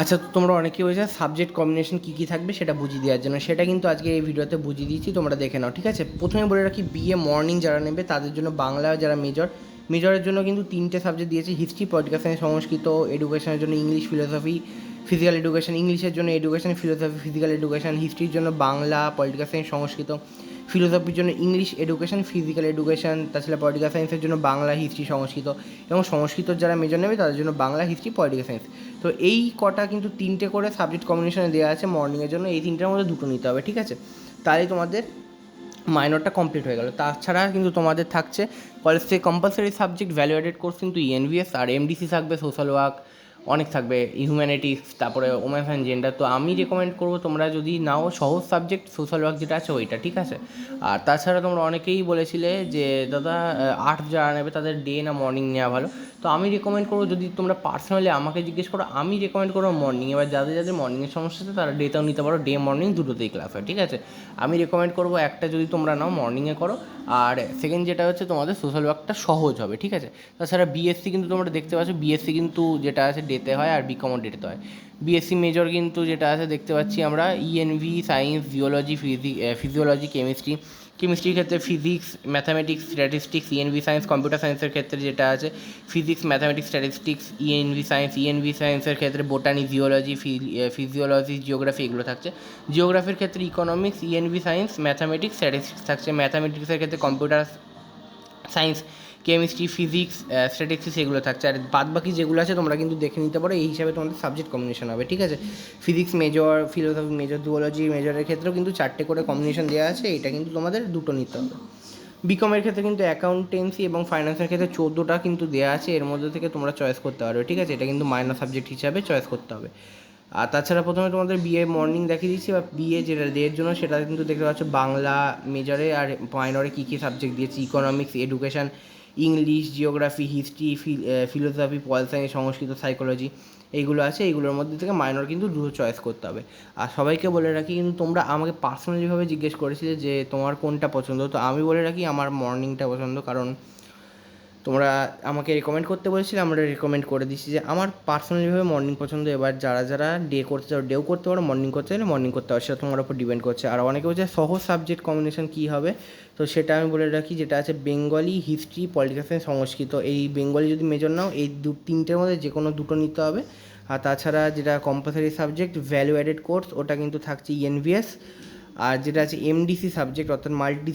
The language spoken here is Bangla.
আচ্ছা তো তোমরা অনেকেই হয়েছে সাবজেক্ট কম্বিনেশন কী কী থাকবে সেটা বুঝিয়ে দেওয়ার জন্য। সেটা কিন্তু আজকে এই ভিডিওতে বুঝিয়ে দিয়েছি, তোমরা দেখে নাও, ঠিক আছে? প্রথমে বলে রাখি বিএ মর্নিং যারা নেবে, তাদের জন্য বাংলা যারা মেজর মেজরের জন্য কিন্তু তিনটে সাবজেক্ট দিয়েছে হিস্ট্রি পলিটিক্যাল সংস্কৃত এডুকেশনের জন্য ইংলিশ ফিলোসফি ফিজিক্যাল এডুকেশান ইংলিশের জন্য এডুকেশান ফিলোসফি ফিজিক্যাল এডুকেশান হিস্ট্রির জন্য বাংলা পলিটিক্যাল সায়েন্স সংস্কৃত ফিলোসফির জন্য ইংলিশ এডুকেশন ফিজিক্যাল এডুকেশন তাছাড়া পলিটিক্যাল সায়েন্সের জন্য বাংলা হিস্ট্রি সংস্কৃত এবং সংস্কৃত যারা মেজর নেবে তাদের জন্য বাংলা হিস্ট্রি পলিটিক্যাল সায়েন্স তো এই কটা কিন্তু তিনটে করে সাবজেক্ট কম্বিনেশনে দেওয়া আছে মর্নিংয়ের জন্য। এই তিনটার মধ্যে দুটো নিতে হবে, ঠিক আছে? তাহলেই তোমাদের মাইনরটা কমপ্লিট হয়ে গেল। তাছাড়া কিন্তু তোমাদের থাকছে কলেজ থেকে কম্পালসারি সাবজেক্ট ভ্যালুয়েটেড কোর্স কিন্তু E ইএনভিএস আর এমডিসি থাকবে সোশ্যাল ওয়ার্ক অনেক থাকবে হিউম্যানিটিক্স তারপরে ওমেন্স অ্যান্ড জেন্ডার তো আমি রেকমেন্ড করব তোমরা যদি নাও সহজ সাবজেক্ট সোশ্যাল ওয়ার্ক যেটা আছে ওইটা, ঠিক আছে? আর তাছাড়া তোমরা অনেকেই বলেছিলে যে, দাদা আর্ট যারা নেবে তাদের ডে না মর্নিং নেওয়া ভালো। তো আমি রেকমেন্ড করব যদি তোমরা পার্সোনালি আমাকে জিজ্ঞেস করো, আমি রেকমেন্ড করব মর্নিং এবার যাদের যাদের মর্নিংয়ের সমস্যা আছে তারা ডেতেও নিতে পারো ডে মর্নিং দুটোতেই ক্লাস হয়, ঠিক আছে? আমি রেকমেন্ড করব একটা যদি তোমরা নাও মর্নিংয়ে করো, আর সেকেন্ড যেটা হচ্ছে তোমাদের সোশ্যাল ওয়ার্কটা সহজ হবে, ঠিক আছে? তাছাড়া বিএসসি কিন্তু তোমরা দেখতে পাচ্ছ বিএসসি কিন্তু যেটা আছে ডেতে হয় আর বিকমও ডেতে হয়। বিএসসি মেজর কিন্তু যেটা আছে, দেখতে পাচ্ছি আমরা ENV science geology physiology chemistry কেমিস্ট্রির ক্ষেত্রে physics mathematics statistics ENV science computer সায়েন্সের ক্ষেত্রে যেটা আছে physics mathematics statistics ENV science ENV সায়েন্সের ক্ষেত্রে বোটানি জিওলজি ফিজিওলজি জিওগ্রাফি এগুলো থাকছে। জিওগ্রাফির ক্ষেত্রে economics ENV science mathematics statistics থাকছে। ম্যাথামেটিক্সের ক্ষেত্রে computer science, chemistry, physics statistics এগুলো থাকছে। আর বাদ বাকি যেগুলো আছে তোমরা কিন্তু দেখে নিতে পারো, এই হিসাবে তোমাদের সাবজেক্ট কম্বিনেশন হবে, ঠিক আছে? Physics major philosophy major zoology মেজরের ক্ষেত্রেও কিন্তু চারটে করে কম্বিনেশন দেওয়া আছে এটা কিন্তু তোমাদের দুটো নিতে হবে। বিকমের ক্ষেত্রে কিন্তু অ্যাকাউন্টেন্সি এবং ফাইন্যান্সের ক্ষেত্রে চোদ্দোটা কিন্তু দেওয়া আছে, এর মধ্যে থেকে তোমরা চয়েস করতে পারবে, ঠিক আছে? এটা কিন্তু মাইনর সাবজেক্ট হিসাবে চয়েস করতে হবে। আর তাছাড়া প্রথমে তোমাদের বিএ মর্নিং দেখিয়ে দিচ্ছি বা বিএ যেটা ডের জন্য সেটা কিন্তু দেখতে পাচ্ছ বাংলা মেজরে আর মাইনরে কী কী সাবজেক্ট দিয়েছি economics education English geography history philosophy pol science Sanskrit psychology এইগুলো আছে, এইগুলোর মধ্যে থেকে মাইনর কিন্তু দুটো চয়েস করতে হবে। আর সবাইকে বলে রাখি, কিন্তু তোমরা আমাকে পার্সোনালিভাবে জিজ্ঞেস করেছিলে যে তোমার কোনটা পছন্দ, তো আমি বলে রাখি আমার মর্নিংটা পছন্দ, কারণ তোমরা আমাকে রেকমেন্ড করতে বলেছিলে, আমরা রেকমেন্ড করে দিচ্ছি যে আমার পার্সোনালিভাবে মর্নিং পছন্দ, এবার যারা যারা ডে করতে চাও ডেও করতে পারো মর্নিং করতে চাইলে মর্নিং করতে পারো, সেটা তোমার উপর ডিপেন্ড করছে। আর অনেকে বলছে সহজ সাবজেক্ট কম্বিনেশন কী হবে? তো সেটা আমি বলে রাখি, যেটা আছে Bengali history political science Sanskrit. এই বেঙ্গলি যদি মেজর নাও, এই দু, তিনটের মধ্যে যে কোনো দুটো নিতে হবে। আর তাছাড়া যেটা compulsory subject value added course ওটা কিন্তু থাকছে ইএনভিএস আর যেটা আছে এমডিসি সাবজেক্ট অর্থাৎ মাল্টি